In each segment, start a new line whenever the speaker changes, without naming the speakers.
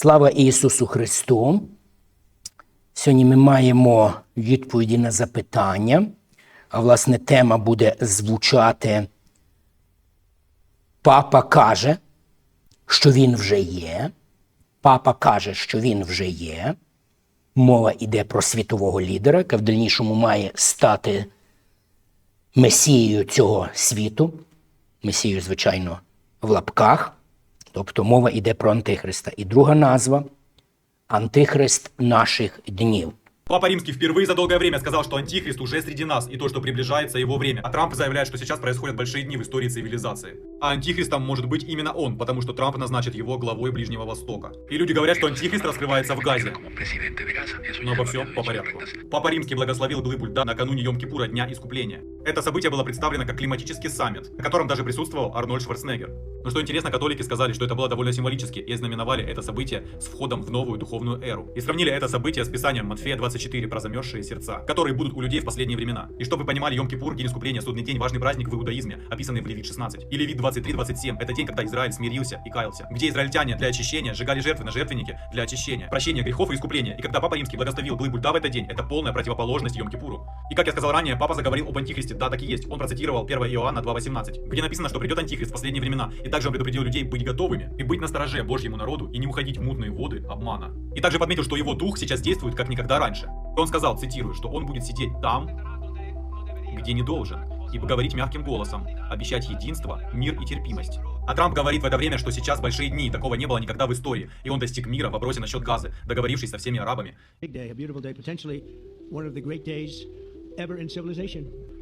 Слава Ісусу Христу! Сьогодні ми маємо відповіді на запитання, а власне тема буде звучати Папа каже, що він вже є. Папа каже, що він вже є. Мова йде про світового лідера, яка в дальнішому має стати месією цього світу. Месією, звичайно, в лапках. Тобто мова йде про Антихриста. І друга назва Антихрист наших днів.
Папа Римский впервые за долгое время сказал, что антихрист уже среди нас и то, что приближается его время. А Трамп заявляет, что сейчас происходят большие дни в истории цивилизации. А антихристом может быть именно он, потому что Трамп назначит его главой Ближнего Востока. И люди говорят, что антихрист раскрывается в Газе. Но обо всем по порядку. Папа Римский благословил глыбу льда накануне Йом-Кипура, Дня Искупления. Это событие было представлено как климатический саммит, на котором даже присутствовал Арнольд Шварценеггер. Но что интересно, католики сказали, что это было довольно символически и знаменовали это событие с входом в новую духовную эру. И сравнили это событие с писанием Матфея 24 про замерзшие сердца, которые будут у людей в последние времена. И чтобы вы понимали, Йом-Кипур, День Искупления, Судный день, важный праздник в иудаизме, описанный в Левит 16. И Левит 23-27 – это день, когда Израиль смирился и каялся, где израильтяне для очищения сжигали жертвы на жертвеннике для очищения, прощения грехов и искупления. И когда Папа Римский благословил глыбу льда в этот день, это полная противоположность Йом-Кипуру. И как я сказал ранее, Папа заговорил об Антихристе, да, так и есть. Он процитировал 1 Иоанна 2.18, где написано, что придет Антихрист в последние времена. И также он предупредил людей быть готовыми и быть настороже Божьему народу и не уходить в мутные воды обмана. И также подметил, что его дух сейчас действует как никогда раньше. Он сказал, цитирую, что он будет сидеть там, где не должен, и говорить мягким голосом, обещать единство, мир и терпимость. А Трамп говорит в это время, что сейчас большие дни, такого не было никогда в истории, и он достиг мира в вопросе насчет газа, договорившись со всеми арабами.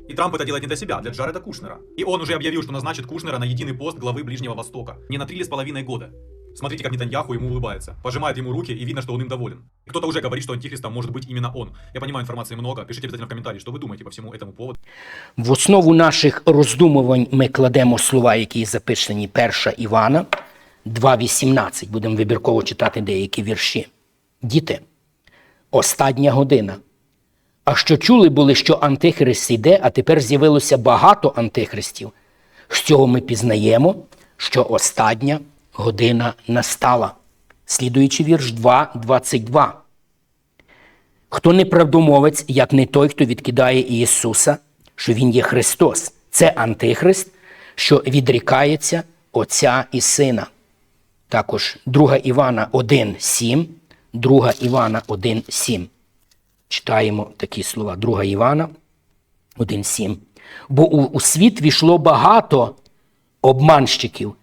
И Трамп это делает не для себя, для Джареда Кушнера. И он уже объявил, что назначит Кушнера на единый пост главы Ближнего Востока. Не на три с половиной года. Смотрите, как Нетаньяху ему улыбается. Пожимает ему руки, и видно, что он им доволен. И кто-то уже говорит, что антихристом может быть именно он. Я понимаю, информации много. Пишите обязательно в комментарии, что вы думаете по всему этому поводу.
В основу наших роздумувань ми кладемо слова, які записані 1 Івана 2.18. Будемо вибірково читати деякі вірші. Діти, остання година. А що чули були, що антихрист йде, а тепер з'явилося багато антихристів. З цього ми пізнаємо, що остання година настала. Слідуючий вірш 2.22. Хто неправдомовець, як не той, хто відкидає Ісуса, що Він є Христос. Це Антихрист, що відрікається Отця і Сина. Також 2 Івана 1,7, 2 Івана 1,7. Читаємо такі слова. 2 Івана 1,7. Бо у світ війшло багато обманщиків,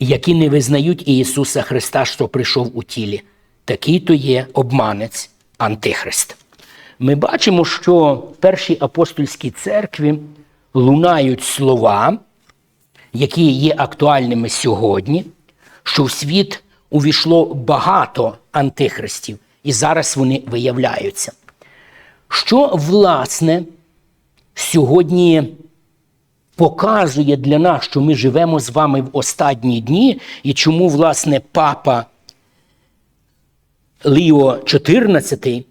які не визнають Ісуса Христа, що прийшов у тілі. Такий то є обманець Антихрист. Ми бачимо, що в першій апостольській церкві лунають слова, які є актуальними сьогодні, що в світ увійшло багато антихристів, і зараз вони виявляються. Що, власне, сьогодні показує для нас, що ми живемо з вами в останні дні, і чому, власне, папа Ліо XIV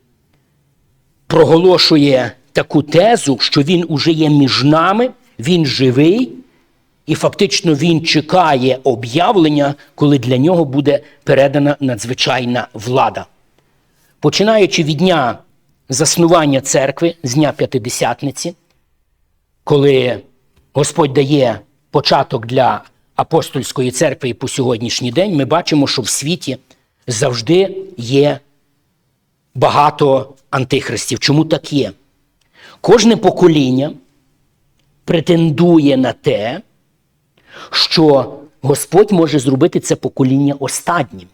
проголошує таку тезу, що він уже є між нами, він живий, і фактично він чекає об'явлення, коли для нього буде передана надзвичайна влада. Починаючи від дня заснування церкви, з дня П'ятидесятниці, коли Господь дає початок для апостольської церкви і по сьогоднішній день, ми бачимо, що в світі завжди є багато антихристів. Чому так є? Кожне покоління претендує на те, що Господь може зробити це покоління останнім.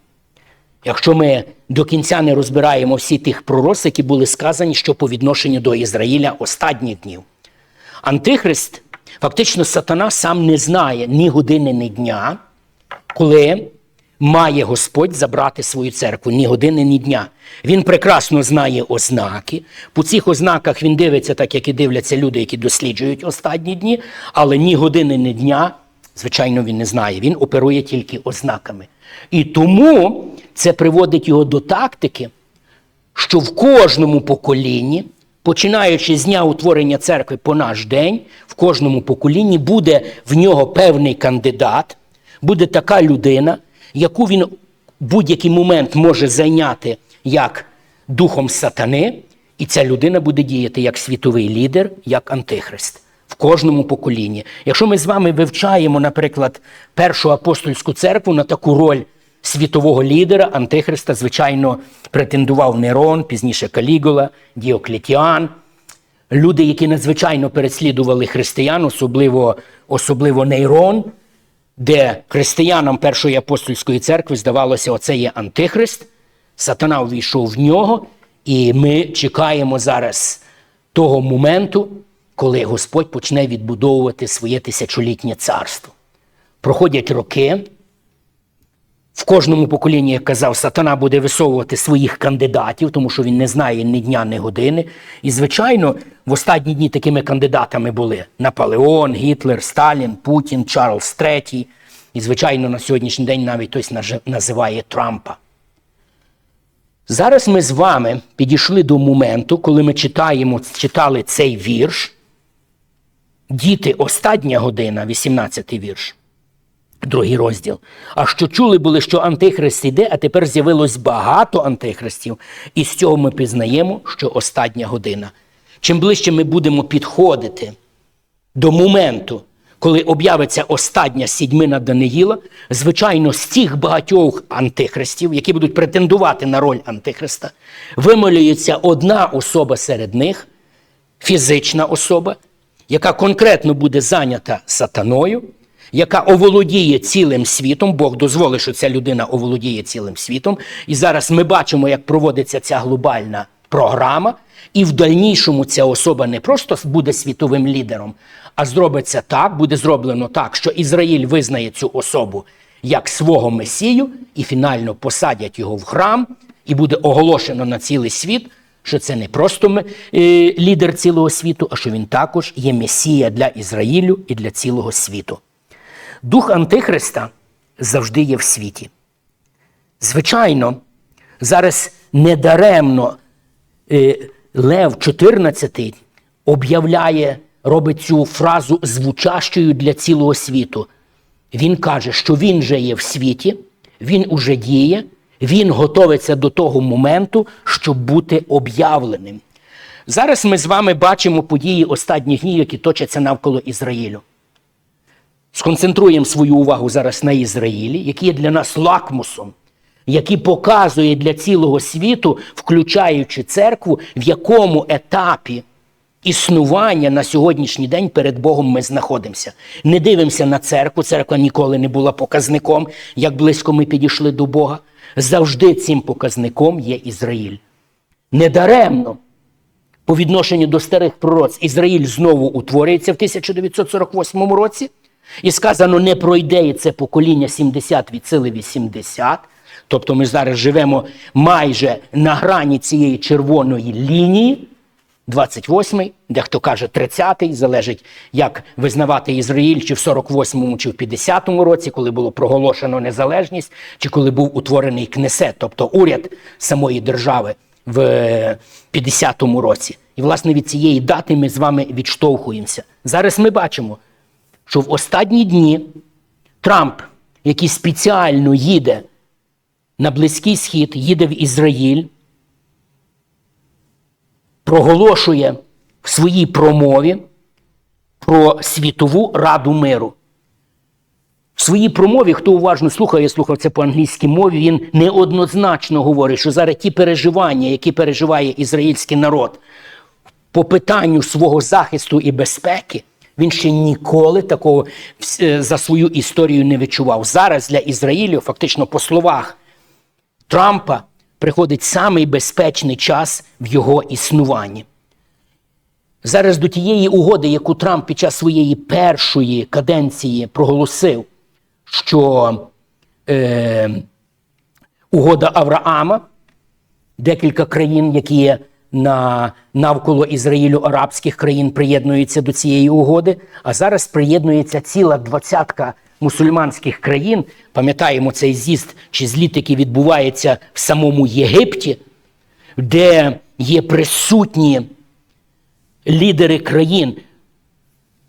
Якщо ми до кінця не розбираємо всі тих пророцтв, які були сказані, що по відношенню до Ізраїля останніх днів. Антихрист, фактично, сатана сам не знає ні години, ні дня, коли має Господь забрати свою церкву, ні години, ні дня. Він прекрасно знає ознаки. По цих ознаках він дивиться, так як і дивляться люди, які досліджують останні дні, але ні години, ні дня, звичайно, він не знає. Він оперує тільки ознаками. І тому це приводить його до тактики, що в кожному поколінні, починаючи з дня утворення церкви по наш день, в кожному поколінні буде в нього певний кандидат, буде така людина, яку він будь-який момент може зайняти як духом сатани, і ця людина буде діяти як світовий лідер, як антихрист в кожному поколінні. Якщо ми з вами вивчаємо, наприклад, першу апостольську церкву на таку роль світового лідера, антихриста, звичайно, претендував Нерон, пізніше Калігула, Діоклетіан. Люди, які надзвичайно переслідували християн, особливо, особливо Нейрон, де християнам Першої апостольської церкви здавалося, оце є антихрист, сатана увійшов в нього, і ми чекаємо зараз того моменту, коли Господь почне відбудовувати своє тисячолітнє царство. Проходять роки. В кожному поколінні, як казав, сатана буде висовувати своїх кандидатів, тому що він не знає ні дня, ні години. І, звичайно, в останні дні такими кандидатами були Наполеон, Гітлер, Сталін, Путін, Чарльз III. І, звичайно, на сьогоднішній день навіть хтось називає Трампа. Зараз ми з вами підійшли до моменту, коли ми читаємо, читали цей вірш. Діти, остання година, 18 вірш. Другий розділ. А що чули були, що антихрист іде, а тепер з'явилось багато антихристів, і з цього ми пізнаємо, що остання година. Чим ближче ми будемо підходити до моменту, коли об'явиться остання сідьмина Даниїла, звичайно, з тих багатьох антихристів, які будуть претендувати на роль антихриста, вимолюється одна особа серед них, фізична особа, яка конкретно буде зайнята сатаною, яка оволодіє цілим світом. Бог дозволить, що ця людина оволодіє цілим світом. І зараз ми бачимо, як проводиться ця глобальна програма. І в дальнішому ця особа не просто буде світовим лідером, а зробиться так, буде зроблено так, що Ізраїль визнає цю особу як свого месію, і фінально посадять його в храм, і буде оголошено на цілий світ, що це не просто ме- е, лідер цілого світу, а що він також є месія для Ізраїлю і для цілого світу. Дух Антихриста завжди є в світі. Звичайно, зараз недаремно е, Лев 14 об'являє, робить цю фразу звучащою для цілого світу. Він каже, що він же є в світі, він уже діє, він готовиться до того моменту, щоб бути об'явленим. Зараз ми з вами бачимо події останніх днів, які точаться навколо Ізраїлю. Сконцентруємо свою увагу зараз на Ізраїлі, який є для нас лакмусом, який показує для цілого світу, включаючи церкву, в якому етапі існування на сьогоднішній день перед Богом ми знаходимося. Не дивимося на церкву, церква ніколи не була показником, як близько ми підійшли до Бога. Завжди цим показником є Ізраїль. Недаремно по відношенню до старих пророць Ізраїль знову утворюється в 1948 році. І сказано, не пройде це покоління 70 від сили 80. Тобто ми зараз живемо майже на грані цієї червоної лінії. 28-й, дехто каже 30-й, залежить, як визнавати Ізраїль, чи в 48-му, чи в 50-му році, коли було проголошено незалежність, чи коли був утворений кнесет, тобто уряд самої держави в 50-му році. І, власне, від цієї дати ми з вами відштовхуємося. Зараз ми бачимо, що в останні дні Трамп, який спеціально їде на Близький Схід, їде в Ізраїль, проголошує в своїй промові про світову раду миру. В своїй промові, хто уважно слухав, я слухав це по англійській мові, він неоднозначно говорить, що зараз ті переживання, які переживає ізраїльський народ по питанню свого захисту і безпеки, він ще ніколи такого е, за свою історію не відчував. Зараз для Ізраїлю, фактично, по словах Трампа, приходить самий безпечний час в його існуванні. Зараз до тієї угоди, яку Трамп під час своєї першої каденції проголосив, що е, угода Авраама, декілька країн, які є на навколо Ізраїлю арабських країн, приєднуються до цієї угоди, а зараз приєднується ціла двадцятка мусульманських країн. Пам'ятаємо цей з'їзд чи зліт, який відбувається в самому Єгипті, де є присутні лідери країн,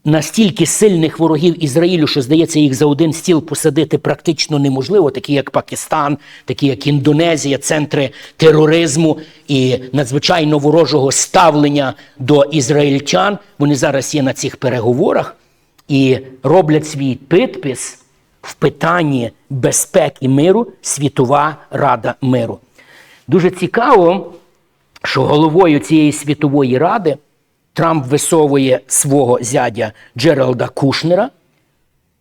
настільки сильних ворогів Ізраїлю, що здається, їх за один стіл посадити практично неможливо, такі як Пакистан, такі як Індонезія, центри тероризму і надзвичайно ворожого ставлення до ізраїльтян. Вони зараз є на цих переговорах і роблять свій підпис в питанні безпеки миру Світова Рада миру. Дуже цікаво, що головою цієї світової ради Трамп висовує свого зятя Джералда Кушнера,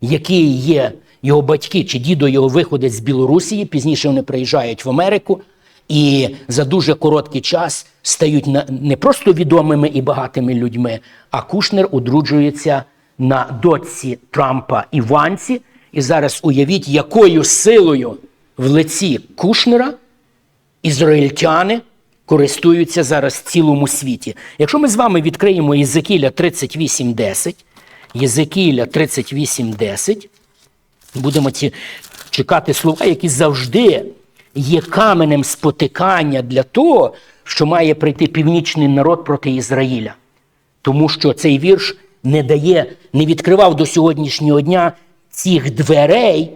який є його батьки чи дідо його виходить з Білорусі. Пізніше вони приїжджають в Америку і за дуже короткий час стають не просто відомими і багатими людьми, а Кушнер одруджується на дочці Трампа Іванці. І зараз уявіть, якою силою в лиці Кушнера ізраїльтяни користуються зараз в цілому світі. Якщо ми з вами відкриємо Єзекіля 38.10, Єзекіля 38.10, будемо ці чекати слова, які завжди є каменем спотикання для того, що має прийти північний народ проти Ізраїля. Тому що цей вірш не дає, не відкривав до сьогоднішнього дня цих дверей.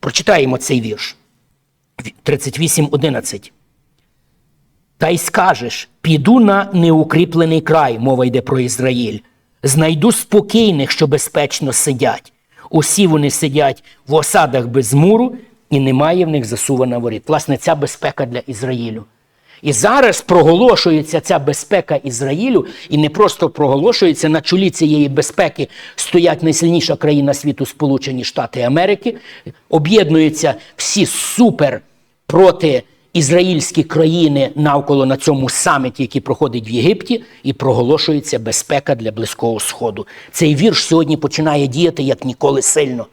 Прочитаємо цей вірш. 38.11. Та й скажеш: піду на неукріплений край, мова йде про Ізраїль. Знайду спокійних, що безпечно сидять. Усі вони сидять в осадах без муру, і немає в них засувана воріт. Власне, ця безпека для Ізраїлю. І зараз проголошується ця безпека Ізраїлю, і не просто проголошується на чолі цієї безпеки стоять найсильніша країна світу Сполучені Штати Америки. Об'єднуються всі супер проти ізраїльські країни навколо на цьому саміті, який проходить в Єгипті, і проголошується безпека для Близького Сходу. Цей вірш сьогодні починає діяти як ніколи сильно.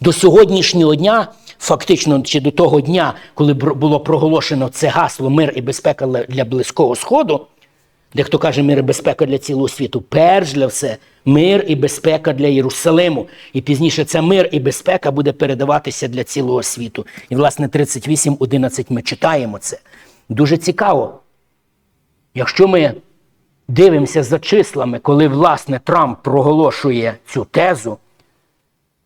До сьогоднішнього дня, фактично, чи до того дня, коли було проголошено це гасло мир і безпека для Близького Сходу, дехто каже мир і безпека для цілого світу, перш для все, мир і безпека для Єрусалиму. І пізніше це мир і безпека буде передаватися для цілого світу. І, власне, 38.11 ми читаємо це. Дуже цікаво. Якщо ми дивимося за числами, коли власне Трамп проголошує цю тезу,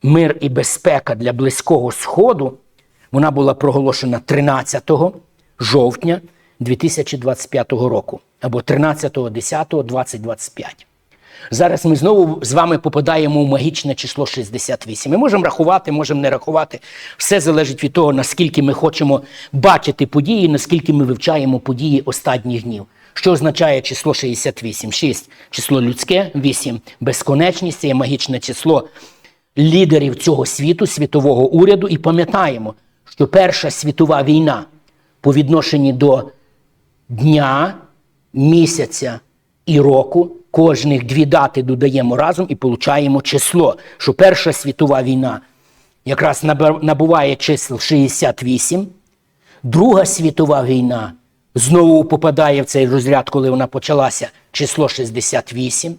мир і безпека для Близького Сходу, вона була проголошена 13 жовтня 2025 року або 13.10.2025. Зараз ми знову з вами попадаємо у магічне число 68. Ми можемо рахувати, можемо не рахувати. Все залежить від того, наскільки ми хочемо бачити події, наскільки ми вивчаємо події останніх днів. Що означає число 68? 6 число людське, 8 безконечність, це є магічне число лідерів цього світу, світового уряду. І пам'ятаємо, що Перша світова війна по відношенню до дня, місяця і року. Кожних дві дати додаємо разом і получаємо число, що Перша світова війна якраз набуває чисел 68, Друга світова війна знову попадає в цей розряд, коли вона почалася, число 68.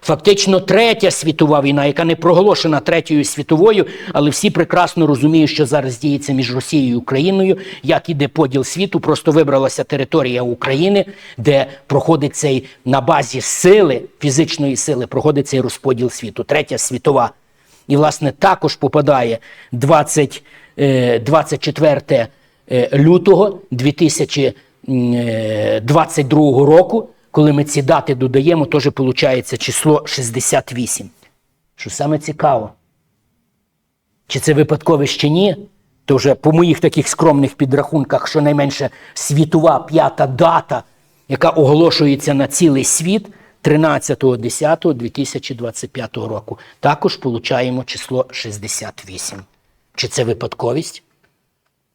Фактично, третя світова війна, яка не проголошена третьою світовою, але всі прекрасно розуміють, що зараз діється між Росією і Україною, як іде поділ світу, просто вибралася територія України, де проходить цей на базі сили, фізичної сили, проходить цей розподіл світу. Третя світова. І, власне, також попадає 20, е, 24 е, лютого 2022 року, коли ми ці дати додаємо, теж виходить число 68. Що саме цікаво, чи це випадковість чи ні, то вже по моїх таких скромних підрахунках, щонайменше світова п'ята дата, яка оголошується на цілий світ 13.10.2025 року. Також получаємо число 68. Чи це випадковість?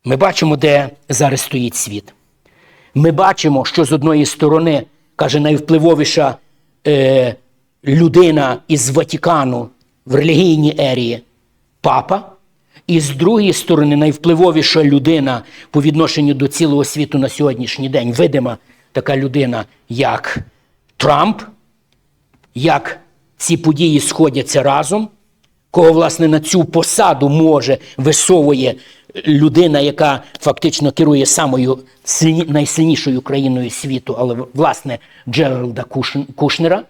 Ми бачимо, де зараз стоїть світ. Ми бачимо, що з одної сторони, каже найвпливовіша е, людина із Ватикану в релігійній ерії папа, і з другої сторони, найвпливовіша людина по відношенню до цілого світу на сьогоднішній день, видима така людина, як Трамп, як ці події сходяться разом, кого, власне, на цю посаду може висовує людина, яка фактично керує самою сильні- найсильнішою країною світу, але власне Джералда Кушнера.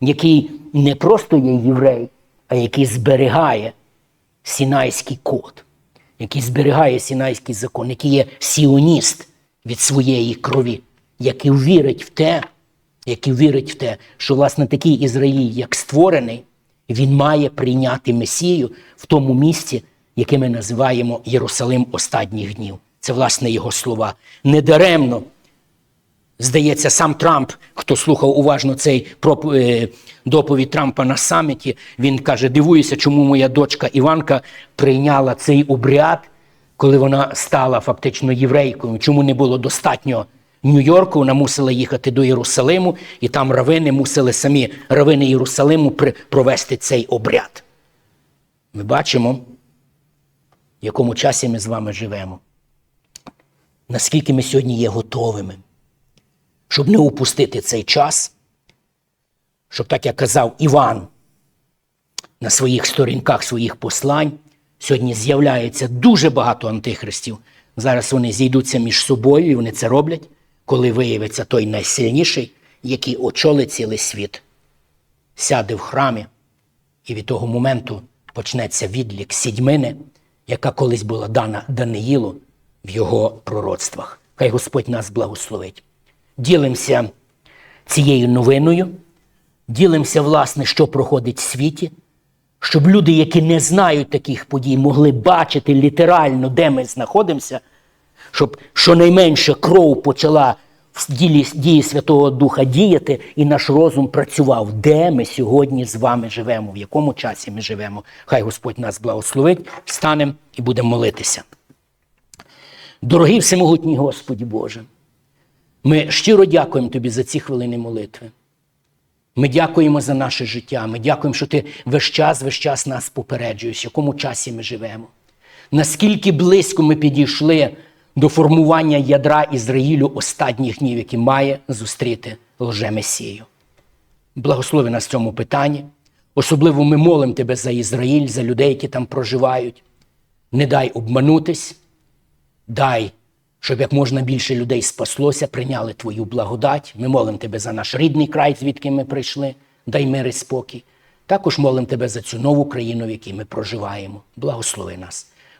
який не просто є єврей, а який зберігає Сінайський код, який зберігає Сінайський закон, який є сіоніст від своєї крові, який вірить в те, який вірить в те, що власне такий Ізраїль, як створений, він має прийняти Месію в тому місці, яке ми називаємо Єрусалим останніх днів. Це власне його слова. Недаремно Здається, сам Трамп, хто слухав уважно цей е, доповідь Трампа на саміті, він каже: дивуюся, чому моя дочка Іванка прийняла цей обряд, коли вона стала фактично єврейкою. Чому не було достатньо Нью-Йорку? Вона мусила їхати до Єрусалиму, і там равини мусили самі равини Єрусалиму провести цей обряд. Ми бачимо, в якому часі ми з вами живемо. Наскільки ми сьогодні є готовими щоб не упустити цей час, щоб, так як казав Іван на своїх сторінках своїх послань, сьогодні з'являється дуже багато антихристів. Зараз вони зійдуться між собою, і вони це роблять, коли виявиться той найсильніший, який очолить цілий світ, сяде в храмі, і від того моменту почнеться відлік сідьмини, яка колись була дана Даниїлу в його пророцтвах. Хай Господь нас благословить ділимося цією новиною, ділимося, власне, що проходить в світі, щоб люди, які не знають таких подій, могли бачити літерально, де ми знаходимося, щоб щонайменше кров почала ділі дії Святого Духа діяти, і наш розум працював, де ми сьогодні з вами живемо, в якому часі ми живемо. Хай Господь нас благословить, встанемо і будемо молитися. Дорогий всемогутній Господі Боже. Ми щиро дякуємо тобі за ці хвилини молитви. Ми дякуємо за наше життя. Ми дякуємо, що ти весь час, весь час нас попереджуєш, в якому часі ми живемо. Наскільки близько ми підійшли до формування ядра Ізраїлю останніх днів, які має зустріти лже-месію. Благослови нас в цьому питанні. Особливо ми молимо тебе за Ізраїль, за людей, які там проживають. Не дай обманутись, дай щоб як можна більше людей спаслося, прийняли Твою благодать. Ми молимо Тебе за наш рідний край, звідки ми прийшли, дай мир і спокій. Також молимо Тебе за цю нову країну, в якій ми проживаємо. Благослови нас.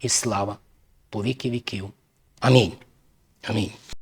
і слава по віки віків. Амінь. Амінь.